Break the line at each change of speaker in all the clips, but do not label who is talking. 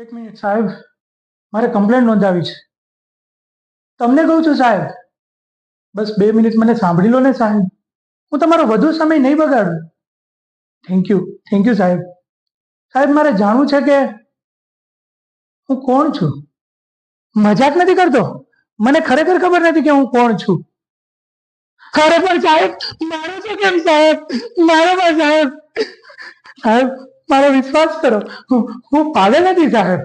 એક મિનિટ, સાહેબ. મારે કમ્પ્લેન નોંધાવી છે. તમને કહું છું, સાહેબ. બસ બે મિનિટ મને સાંભળી લો ને, સાહેબ. હું તમારો વધુ સમય નહીં બગાડું. થેન્ક યુ થેન્ક યુ સાહેબ. સાહેબ, મારે જાણવું છે કે હું કોણ છું? મજાક નથી કરતો? મને ખરેખર ખબર નથી કે હું કોણ છું. ખરેખર, સાહેબ, મારો છે કેમ, સાહેબ? મારો પણ સાહેબ. સાહેબ મારો વિશ્વાસ કરો. હું પાગલ નથી સાહેબ.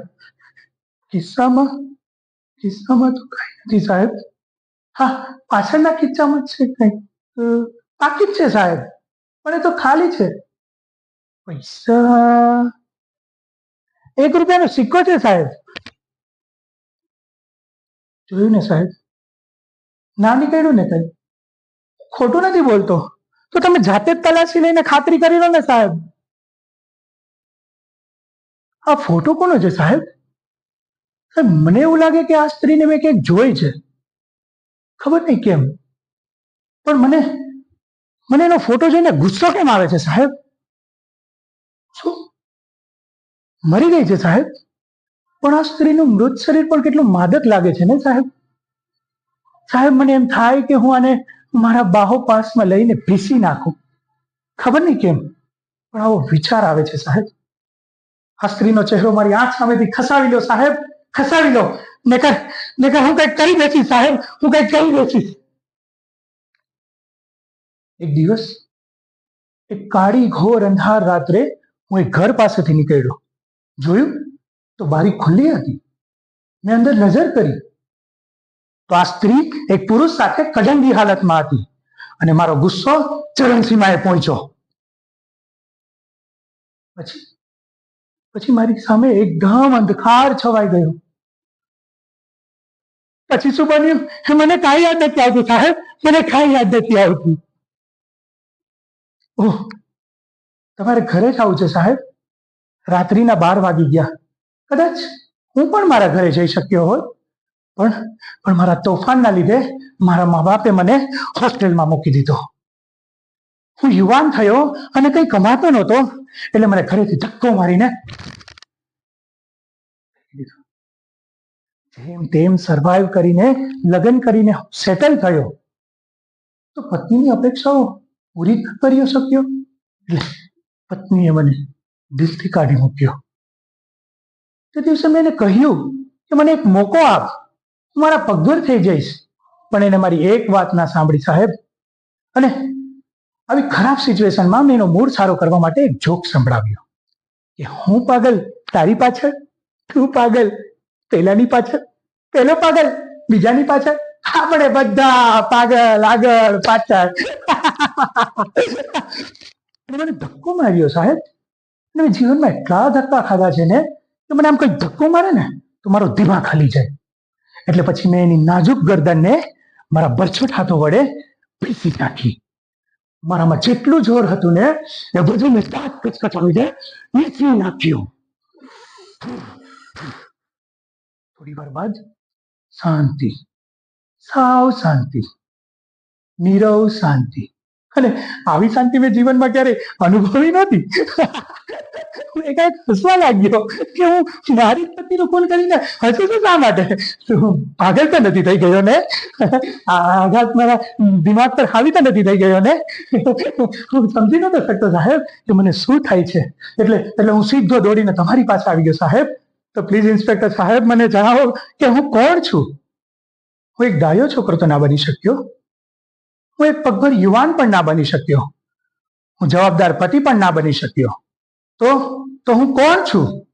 કિસ્સામાં કિસ્સામાં તો કઈ નથી સાહેબ. હા, પાછળના કિસ્સામાં છે કઈ બાકી જ છે સાહેબ. પણ એ તો ખાલી છે. પૈસા એક રૂપિયાનો સિક્કો છે સાહેબ. જોયું ને સાહેબ? ના નીકળ્યું ને કઈ? ખોટું નથી બોલતો. તો તમે જાતે જ તલાશી લઈને ખાતરી કરી લો ને સાહેબ. આ ફોટો કોનો છે સાહેબ? સાહેબ, મને એવું લાગે કે આ સ્ત્રીને મેં ક્યાંક જોઈ છે. ખબર નહીં કેમ. પણ મને મને એનો ફોટો જોઈને ગુસ્સો કેમ આવે છે સાહેબ? શું? મરી ગઈ છે સાહેબ? પણ આ સ્ત્રીનું મૃત શરીર પણ કેટલું માદક લાગે છે ને સાહેબ? સાહેબ, મને એમ થાય કે હું આને મારા બાહો પાસમાં લઈને પીસી નાખું. ખબર નહીં કેમ. પણ આવો વિચાર આવે છે સાહેબ. આ સ્ત્રીનો ચહેરો મારી આંખ સામેથી ખસાવી લો, સાહેબ. ખસાવી લો. નકર નકર હું કંઈક કરી બેસીશ સાહેબ. હું કંઈક કરી બેસીશ એક દિવસ, એક કાળી ઘોર અંધાર રાત્રે હું એક ઘર પાસેથી નીકળ્યો. જોયું? તો બારી ખુલ્લી હતી. મેં અંદર નજર કરી. તો આ સ્ત્રી એક પુરુષ સાથે કજંગી હાલતમાં હતી અને મારો ગુસ્સો ચરણસીમાએ પહોંચ્યો. પછી પછી મારી સામે એકદમ અંધકાર છવાઈ ગયો. પછી શું બન્યું? મને કાંઈ યાદ નથી આવતું સાહેબ. મને કાંઈ યાદ નથી આવતું. ઓહ, તમારે ઘરે જ આવું છે સાહેબ? રાત્રિના બાર વાગી ગયા. કદાચ હું પણ મારા ઘરે જઈ શક્યો હોત. પણ પણ મારા તોફાનના લીધે મારા મા બાપે મને હોસ્ટેલમાં મૂકી દીધો. હું યુવાન થયો અને કંઈ કમાતો નહોતો, એટલે મને ઘરેથી ધક્કો મારીને. જેમ તેમ સર્વાઈવ કરીને, લગ્ન કરીને સેટલ થયો, તો પત્નીની અપેક્ષાઓ પૂરી કરી શક્યો એટલે પત્નીએ મને દિલથી કાઢી મૂક્યો તે દિવસે મેં એને કહ્યું કે મને એક મોકો આપ, હું મારા પગભર થઈ જઈશ, પણ એને મારી એક વાત ના સાંભળી સાહેબ, અને આવી ખરાબ સિચ્યુએશનમાં મેં એનો મૂડ સારો કરવા માટે એક જોક સંભળાવ્યો કે હું પાગલ, તારી પાછળ, તું પાગલ, પેલાની પાછળ, પેલો પાગલ, બીજાની પાછળ. આપણે બધા પાગલ, આગળ, પાછળ. મને ધક્કો માર્યો સાહેબ. મેં જીવનમાં એટલા ધક્કા ખાધા છે ને કે મને આમ કઈ ધક્કો મારે ને તો મારો દિમાગ ખાલી જાય. એટલે પછી મેં એની નાજુક ગરદનને મારા બરછટ હાથો વડે પીસી નાખી. મારામાં જેટલું જોર હતું ને, એ બધું મેં દાંત કચકચાવીને નીચી નાખ્યું. થોડી વાર બાદ શાંતિ. સાવ શાંતિ. નીરવ શાંતિ. અને આવી શાંતિ મેં જીવનમાં ક્યારે અનુભવી નથી. હસવા લાગ્યો કે હું મારી પત્નીનો ફોન કરીને હસું છું શા માટે? પાગલ તો નથી થઈ ગયો ને? આઘાત મારા દિમાગ પર હાવી તો નથી થઈ ગયો ને? હું સમજી નતો શકતો સાહેબ કે મને શું થાય છે. એટલે એટલે હું સીધો દોડીને તમારી પાસે આવી ગયો સાહેબ. તો પ્લીઝ ઇન્સ્પેક્ટર સાહેબ, મને જણાવો કે હું કોણ છું? હું એક ડાયો છોકરો તો ના બની શક્યો. હું એક પગભર યુવાન પણ ના બની શક્યો. હું જવાબદાર પતિ પણ ના બની શક્યો. તો તો હું કોણ છું?